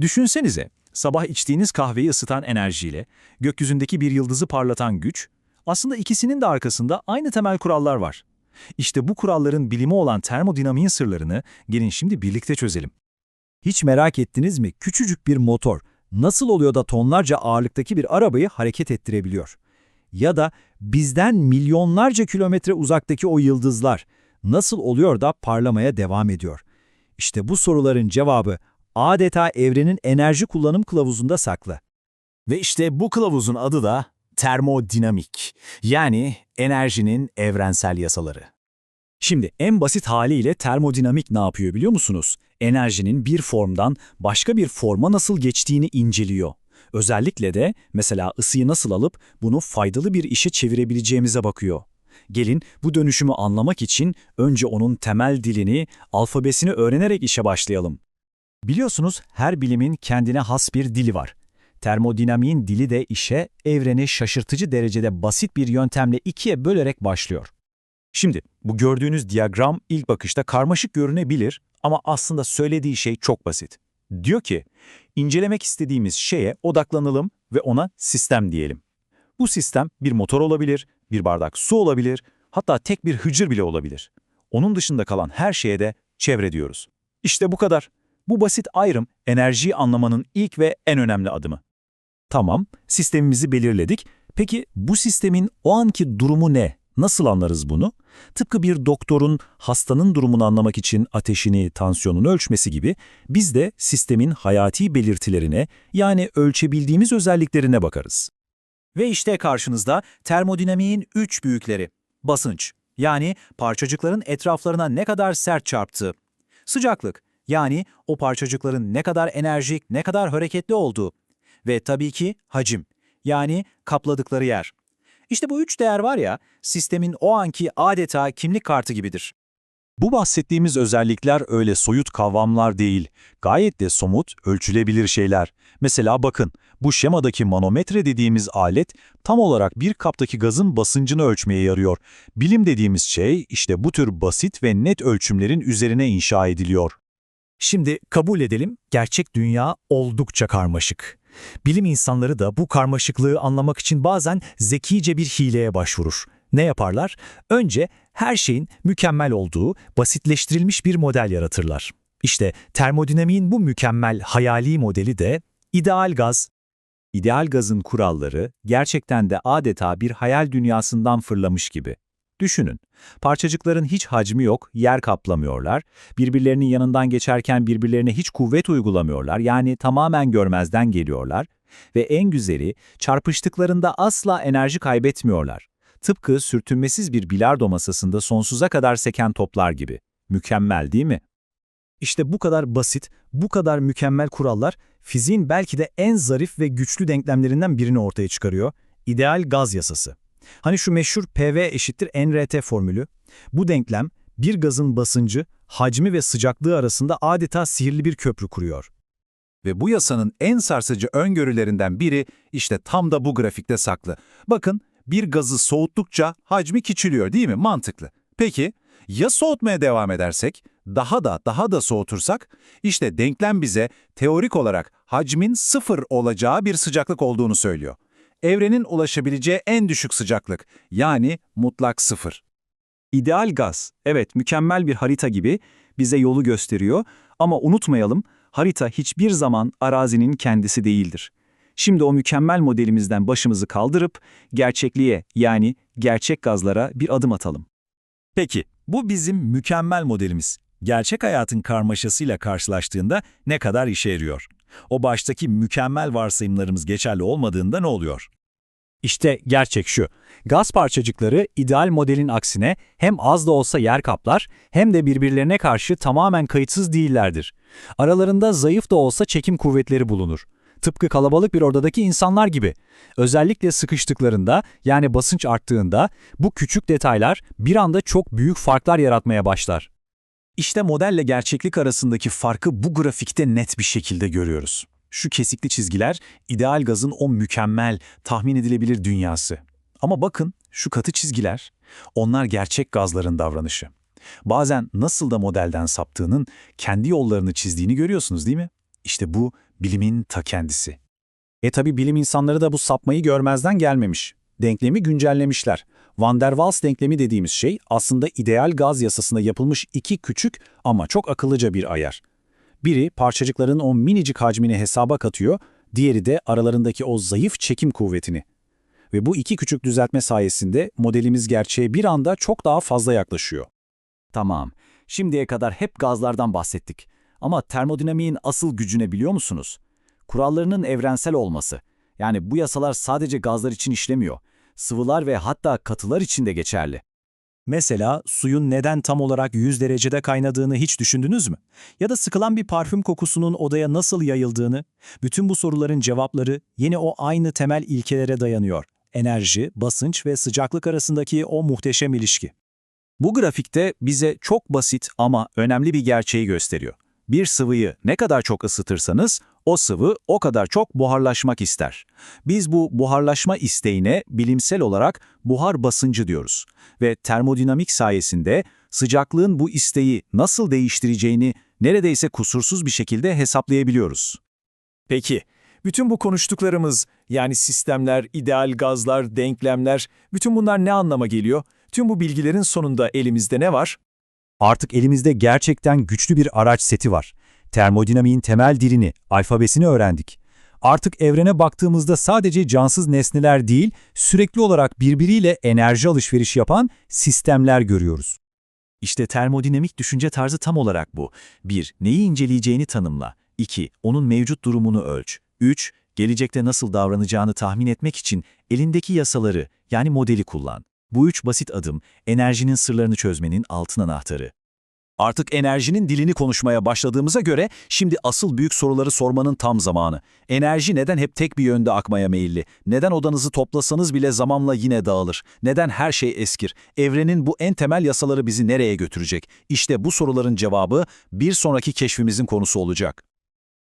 Düşünsenize, sabah içtiğiniz kahveyi ısıtan enerjiyle, gökyüzündeki bir yıldızı parlatan güç, aslında ikisinin de arkasında aynı temel kurallar var. İşte bu kuralların bilimi olan termodinamiğin sırlarını gelin şimdi birlikte çözelim. Hiç merak ettiniz mi? Küçücük bir motor nasıl oluyor da tonlarca ağırlıktaki bir arabayı hareket ettirebiliyor? Ya da bizden milyonlarca kilometre uzaktaki o yıldızlar nasıl oluyor da parlamaya devam ediyor? İşte bu soruların cevabı adeta evrenin enerji kullanım kılavuzunda saklı. Ve işte bu kılavuzun adı da termodinamik. Yani enerjinin evrensel yasaları. Şimdi en basit haliyle termodinamik ne yapıyor biliyor musunuz? Enerjinin bir formdan başka bir forma nasıl geçtiğini inceliyor. Özellikle de mesela ısıyı nasıl alıp bunu faydalı bir işe çevirebileceğimize bakıyor. Gelin bu dönüşümü anlamak için önce onun temel dilini, alfabesini öğrenerek işe başlayalım. Biliyorsunuz her bilimin kendine has bir dili var. Termodinamiğin dili de işe evreni şaşırtıcı derecede basit bir yöntemle ikiye bölerek başlıyor. Şimdi bu gördüğünüz diyagram ilk bakışta karmaşık görünebilir ama aslında söylediği şey çok basit. Diyor ki, incelemek istediğimiz şeye odaklanalım ve ona sistem diyelim. Bu sistem bir motor olabilir, bir bardak su olabilir, hatta tek bir hıcır bile olabilir. Onun dışında kalan her şeye de çevre diyoruz. İşte bu kadar. Bu basit ayrım enerjiyi anlamanın ilk ve en önemli adımı. Tamam, sistemimizi belirledik. Peki bu sistemin o anki durumu ne? Nasıl anlarız bunu? Tıpkı bir doktorun hastanın durumunu anlamak için ateşini, tansiyonunu ölçmesi gibi biz de sistemin hayati belirtilerine yani ölçebildiğimiz özelliklerine bakarız. Ve işte karşınızda termodinamiğin üç büyükleri. Basınç, yani parçacıkların etraflarına ne kadar sert çarptığı. Sıcaklık, yani o parçacıkların ne kadar enerjik, ne kadar hareketli olduğu. Ve tabii ki hacim, yani kapladıkları yer. İşte bu üç değer var ya, sistemin o anki adeta kimlik kartı gibidir. Bu bahsettiğimiz özellikler öyle soyut kavramlar değil, gayet de somut, ölçülebilir şeyler. Mesela bakın, bu şemadaki manometre dediğimiz alet tam olarak bir kaptaki gazın basıncını ölçmeye yarıyor. Bilim dediğimiz şey işte bu tür basit ve net ölçümlerin üzerine inşa ediliyor. Şimdi kabul edelim, gerçek dünya oldukça karmaşık. Bilim insanları da bu karmaşıklığı anlamak için bazen zekice bir hileye başvurur. Ne yaparlar? Önce her şeyin mükemmel olduğu basitleştirilmiş bir model yaratırlar. İşte termodinamiğin bu mükemmel hayali modeli de ideal gaz. İdeal gazın kuralları gerçekten de adeta bir hayal dünyasından fırlamış gibi. Düşünün, parçacıkların hiç hacmi yok, yer kaplamıyorlar, birbirlerinin yanından geçerken birbirlerine hiç kuvvet uygulamıyorlar, yani tamamen görmezden geliyorlar ve en güzeli çarpıştıklarında asla enerji kaybetmiyorlar. Tıpkı sürtünmesiz bir bilardo masasında sonsuza kadar seken toplar gibi. Mükemmel değil mi? İşte bu kadar basit, bu kadar mükemmel kurallar fiziğin belki de en zarif ve güçlü denklemlerinden birini ortaya çıkarıyor. İdeal gaz yasası. Hani şu meşhur PV eşittir NRT formülü. Bu denklem bir gazın basıncı, hacmi ve sıcaklığı arasında adeta sihirli bir köprü kuruyor. Ve bu yasanın en sarsıcı öngörülerinden biri işte tam da bu grafikte saklı. Bakın bir gazı soğuttukça hacmi küçülüyor değil mi? Mantıklı. Peki ya soğutmaya devam edersek, daha da daha da soğutursak, işte denklem bize teorik olarak hacmin sıfır olacağı bir sıcaklık olduğunu söylüyor. Evrenin ulaşabileceği en düşük sıcaklık, yani mutlak sıfır. İdeal gaz, evet mükemmel bir harita gibi bize yolu gösteriyor ama unutmayalım, harita hiçbir zaman arazinin kendisi değildir. Şimdi o mükemmel modelimizden başımızı kaldırıp gerçekliğe yani gerçek gazlara bir adım atalım. Peki, bu bizim mükemmel modelimiz. Gerçek hayatın karmaşasıyla karşılaştığında ne kadar işe yarıyor? O baştaki mükemmel varsayımlarımız geçerli olmadığında ne oluyor? İşte gerçek şu. Gaz parçacıkları ideal modelin aksine hem az da olsa yer kaplar hem de birbirlerine karşı tamamen kayıtsız değillerdir. Aralarında zayıf da olsa çekim kuvvetleri bulunur. Tıpkı kalabalık bir odadaki insanlar gibi. Özellikle sıkıştıklarında yani basınç arttığında bu küçük detaylar bir anda çok büyük farklar yaratmaya başlar. İşte modelle gerçeklik arasındaki farkı bu grafikte net bir şekilde görüyoruz. Şu kesikli çizgiler ideal gazın o mükemmel, tahmin edilebilir dünyası. Ama bakın şu katı çizgiler, onlar gerçek gazların davranışı. Bazen nasıl da modelden saptığının kendi yollarını çizdiğini görüyorsunuz değil mi? İşte bu bilimin ta kendisi. E tabi bilim insanları da bu sapmayı görmezden gelmemiş. Denklemi güncellemişler. Van der Waals denklemi dediğimiz şey aslında ideal gaz yasasında yapılmış iki küçük ama çok akıllıca bir ayar. Biri parçacıkların o minicik hacmini hesaba katıyor, diğeri de aralarındaki o zayıf çekim kuvvetini. Ve bu iki küçük düzeltme sayesinde modelimiz gerçeğe bir anda çok daha fazla yaklaşıyor. Tamam, şimdiye kadar hep gazlardan bahsettik. Ama termodinamiğin asıl gücüne biliyor musunuz? Kurallarının evrensel olması. Yani bu yasalar sadece gazlar için işlemiyor. Sıvılar ve hatta katılar için de geçerli. Mesela suyun neden tam olarak 100 derecede kaynadığını hiç düşündünüz mü? Ya da sıkılan bir parfüm kokusunun odaya nasıl yayıldığını? Bütün bu soruların cevapları yine o aynı temel ilkelere dayanıyor. Enerji, basınç ve sıcaklık arasındaki o muhteşem ilişki. Bu grafikte bize çok basit ama önemli bir gerçeği gösteriyor. Bir sıvıyı ne kadar çok ısıtırsanız o sıvı o kadar çok buharlaşmak ister. Biz bu buharlaşma isteğine bilimsel olarak buhar basıncı diyoruz. Ve termodinamik sayesinde sıcaklığın bu isteği nasıl değiştireceğini neredeyse kusursuz bir şekilde hesaplayabiliyoruz. Peki, bütün bu konuştuklarımız yani sistemler, ideal gazlar, denklemler, bütün bunlar ne anlama geliyor? Tüm bu bilgilerin sonunda elimizde ne var? Artık elimizde gerçekten güçlü bir araç seti var. Termodinamiğin temel dilini, alfabesini öğrendik. Artık evrene baktığımızda sadece cansız nesneler değil, sürekli olarak birbiriyle enerji alışveriş yapan sistemler görüyoruz. İşte termodinamik düşünce tarzı tam olarak bu. 1. Neyi inceleyeceğini tanımla. 2. Onun mevcut durumunu ölç. 3. Gelecekte nasıl davranacağını tahmin etmek için elindeki yasaları yani modeli kullan. Bu üç basit adım enerjinin sırlarını çözmenin altın anahtarı. Artık enerjinin dilini konuşmaya başladığımıza göre şimdi asıl büyük soruları sormanın tam zamanı. Enerji neden hep tek bir yönde akmaya meyilli? Neden odanızı toplasanız bile zamanla yine dağılır? Neden her şey eskir? Evrenin bu en temel yasaları bizi nereye götürecek? İşte bu soruların cevabı bir sonraki keşfimizin konusu olacak.